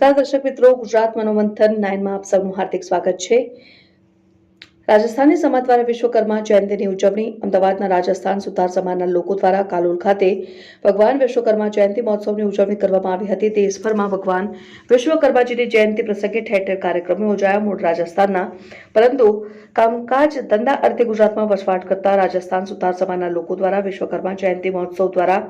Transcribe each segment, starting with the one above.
દર્શક મિત્રો ગુજરાત મનોમંથન નાઇનમાં આપ સૌનું હાર્દિક સ્વાગત છે. રાજસ્થાની સમાજ દ્વારા વિશ્વકર્મા જયંતિની ઉજવણી અમદાવાદના રાજસ્થાન સુતાર સમાજના લોકો દ્વારા કાલોલ ખાતે ભગવાન વિશ્વકર્મા જયંતિ મહોત્સવની ઉજવણી કરવામાં આવી હતી. દેશભરમાં ભગવાન વિશ્વકર્માજીની જયંતિ પ્રસંગે ઠેર ઠેર કાર્યક્રમો યોજાયા. મૂળ રાજસ્થાનના પરંતુ કામકાજ ધંધા અર્થે ગુજરાતમાં વસવાટ કરતા રાજસ્થાન સુતાર સમાજના લોકો દ્વારા વિશ્વકર્મા જયંતિ મહોત્સવ દ્વારા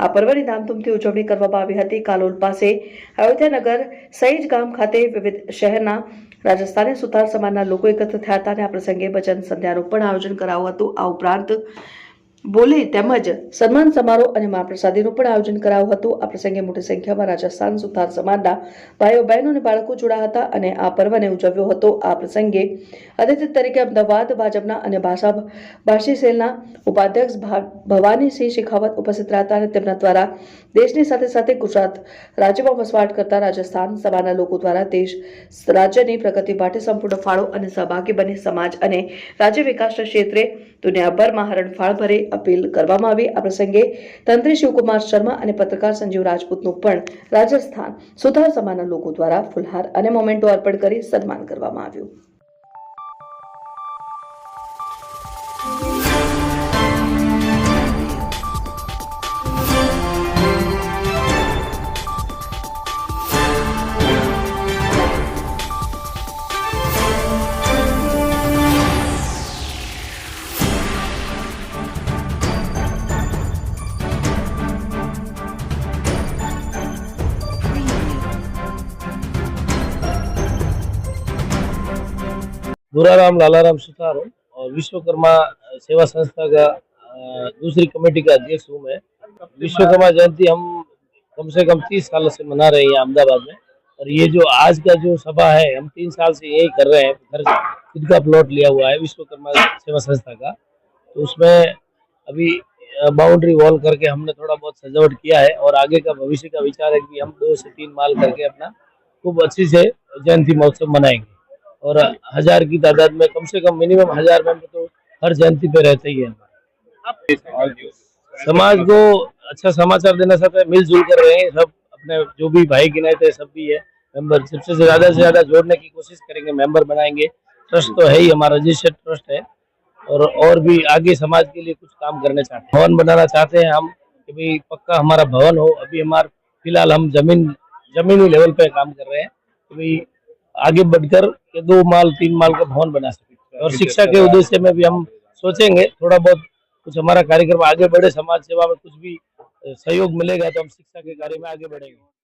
આ પર્વની ધામધૂમથી ઉજવણી કરવામાં આવી હતી. કાલોલ પાસે અયોધ્યાનગર સૈજ ગામ ખાતે વિવિધ શહેરના રાજસ્થાની સુતાર સમાજના લોકો એકત્ર થયા હતા અને આ પ્રસંગે ભજન સંધ્યાનું પણ આયોજન કરાવ્યું હતું. આ ઉપરાંત બોલી તેમજ સન્માન સમારોહ અને મહાપ્રસાદીનું પણ આયોજન કરાયું હતું. આ પ્રસંગે મોટી સંખ્યામાં રાજસ્થાન સુથાર સમાજના ભાઈઓ, બહેનો અને બાળકો જોડાયા હતા અને આ પર્વને ઉજવ્યો હતો. આ પ્રસંગે અતિથિ તરીકે અમદાવાદ ભાજપના અને ભાષા ભાષી સેલના ઉપાધ્યક્ષ ભવાનીસિંહ શેખાવત ઉપસ્થિત રહ્યા અને તેમના દ્વારા દેશની સાથે સાથે ગુજરાત રાજ્યમાં વસવાટ કરતા રાજસ્થાન સમાજના લોકો દ્વારા દેશ રાજ્યની પ્રગતિ માટે સંપૂર્ણ ફાળો અને સહભાગી બની સમાજ અને રાજ્ય વિકાસના ક્ષેત્રે દુનિયાભરમાં હરણફાળ ભરે અપીલ કરવામાં આવી. આ પ્રસંગે તંત્રી શિવકુમાર શર્મા અને પત્રકાર સંજીવ રાજપૂતનું પણ રાજસ્થાન સુધાર સમાજના લોકો દ્વારા ફુલહાર અને મોમેન્ટો અર્પણ કરી સન્માન કરવામાં આવ્યું. बुराराम लालाराम सुतार हूँ और विश्वकर्मा सेवा संस्था का दूसरी कमेटी का अध्यक्ष हूँ मैं। विश्वकर्मा जयंती हम कम से कम तीस साल से मना रहे हैं अहमदाबाद में। और ये जो आज का जो सभा है, हम तीन साल से यही कर रहे हैं, घर खुद का प्लॉट लिया हुआ है विश्वकर्मा सेवा संस्था का। तो उसमें अभी बाउंड्री वॉल करके हमने थोड़ा बहुत सजावट किया है, और आगे का भविष्य का विचार है कि हम दो से तीन माल करके अपना खूब अच्छी से जयंती महोत्सव मनाएँगे। और हज़ार की तादाद में कम से कम मिनिमम हज़ार मेंबर तो हर जयंती पे रहते ही है। समाज को अच्छा समाचार देना चाहते हैं, मिलजुल कर रहे हैं सब अपने जो भी भाई गिनाते हैं सब भी है। मेंबर सबसे ज़्यादा से ज़्यादा जोड़ने की कोशिश करेंगे मेंबर बनाएँगे। ट्रस्ट तो है ही, हमारा रजिस्टर्ड ट्रस्ट है। और और भी आगे समाज के लिए कुछ काम करना चाहते हैं। भवन बनाना चाहते हैं हम कि भाई पक्का हमारा भवन हो। अभी हमारे फ़िलहाल हम ज़मीन, जमीनी लेवल पे काम कर रहे हैं कि भाई आगे बढ़कर के दो माल तीन माल का भवन बना सके। और शिक्षा के उद्देश्य में भी हम सोचेंगे थोड़ा बहुत कुछ हमारा कार्यक्रम आगे बढ़े समाज सेवा में कुछ भी सहयोग मिलेगा तो हम शिक्षा के कार्य में आगे बढ़ेंगे।